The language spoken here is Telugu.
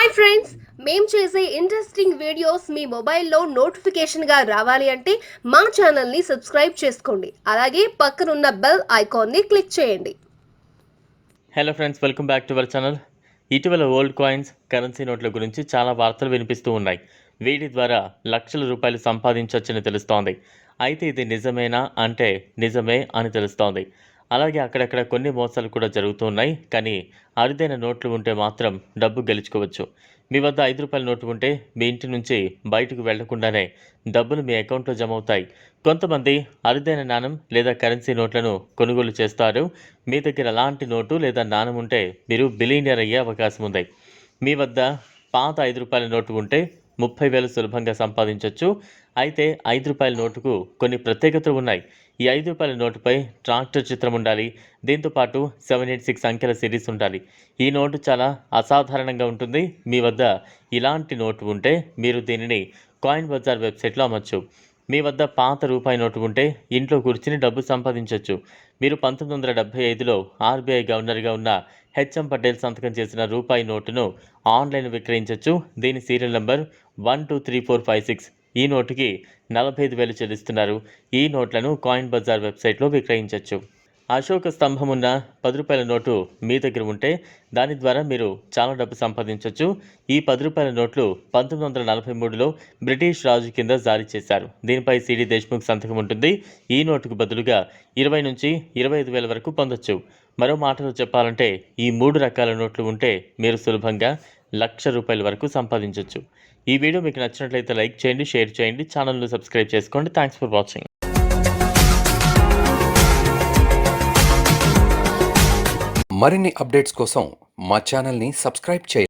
హాయ్ ఫ్రెండ్స్ మేము చేసే ఇంట్రెస్టింగ్ వీడియోస్ మీ మొబైల్లో నోటిఫికేషన్గా రావాలి అంటే మా ఛానల్ని సబ్స్క్రైబ్ చేసుకోండి. అలాగే పక్కనున్న బెల్ ఐకాన్ని క్లిక్ చేయండి. Hello friends welcome back to our channel ఇటీవల ఓల్డ్ కాయిన్స్ కరెన్సీ నోట్ల గురించి చాలా వార్తలు వినిపిస్తూ ఉన్నాయి. వీటి ద్వారా లక్షల రూపాయలు సంపాదించవచ్చని తెలుస్తోంది. అయితే ఇది నిజమేనా అంటే నిజమే అని తెలుస్తోంది. అలాగే అక్కడక్కడ కొన్ని మోసాలు కూడా జరుగుతూ ఉన్నాయి. కానీ అరుదైన నోట్లు ఉంటే మాత్రం డబ్బు గెలుచుకోవచ్చు. మీ వద్ద ఐదు రూపాయల నోటు ఉంటే మీ ఇంటి నుంచి బయటకు వెళ్ళకుండానే డబ్బులు మీ అకౌంట్లో జమ అవుతాయి. కొంతమంది అరుదైన నాణం లేదా కరెన్సీ నోట్లను కొనుగోలు చేస్తారు. మీ దగ్గర అలాంటి నోటు లేదా నాణం ఉంటే మీరు బిలీనియర్ అయ్యే అవకాశం ఉంది. మీ వద్ద పాత ఐదు రూపాయల నోటు ఉంటే ముప్పై వేలు సులభంగా సంపాదించవచ్చు అయితే ఐదు రూపాయల నోటుకు కొన్ని ప్రత్యేకతలు ఉన్నాయి. ఈ ఐదు రూపాయల నోటుపై ట్రాక్టర్ చిత్రం ఉండాలి. దీంతో పాటు సెవెన్ ఎయిట్ సిక్స్ అంకెల సిరీస్ ఉండాలి. ఈ నోటు చాలా అసాధారణంగా ఉంటుంది. మీ వద్ద ఇలాంటి నోటు ఉంటే మీరు దీనిని కాయిన్ బజార్ వెబ్సైట్లో అమ్మచ్చు. మీ వద్ద పాత రూపాయి నోటు ఉంటే ఇంట్లో కూర్చుని డబ్బు సంపాదించవచ్చు మీరు పంతొమ్మిది వందల డెబ్బై ఐదులో ఆర్బీఐ గవర్నర్గా ఉన్న హెచ్ఎం పటేల్ సంతకం చేసిన రూపాయి నోటును ఆన్లైన్ విక్రయించవచ్చు దీని serial number one two three four five six. ఈ నోటుకి నలభై ఐదు వేలు చెల్లిస్తున్నారు. ఈ నోట్లను కాయిన్ బజార్ వెబ్సైట్లో విక్రయించవచ్చు అశోక స్తంభం ఉన్న పది రూపాయల నోటు మీ దగ్గర ఉంటే దాని ద్వారా మీరు చాలా డబ్బు సంపాదించవచ్చు ఈ పది రూపాయల నోట్లు పంతొమ్మిది వందల నలభై మూడులో బ్రిటిష్ రాజు కింద జారీ చేశారు. దీనిపై సిడి దేశ్ముఖ్ సంతకం ఉంటుంది. ఈ నోటుకు బదులుగా ఇరవై నుంచి ఇరవై ఐదు వేల వరకు పొందొచ్చు. మరో మాటలో చెప్పాలంటే ఈ మూడు రకాల నోట్లు ఉంటే మీరు సులభంగా లక్ష రూపాయల వరకు సంపాదించవచ్చు ఈ వీడియో మీకు నచ్చినట్లయితే లైక్ చేయండి షేర్ చేయండి ఛానల్ను సబ్స్క్రైబ్ చేసుకోండి. థ్యాంక్స్ ఫర్ వాచింగ్ మరిన్ని అప్డేట్స్ కోసం మా ఛానల్ని సబ్స్క్రైబ్ చేయండి.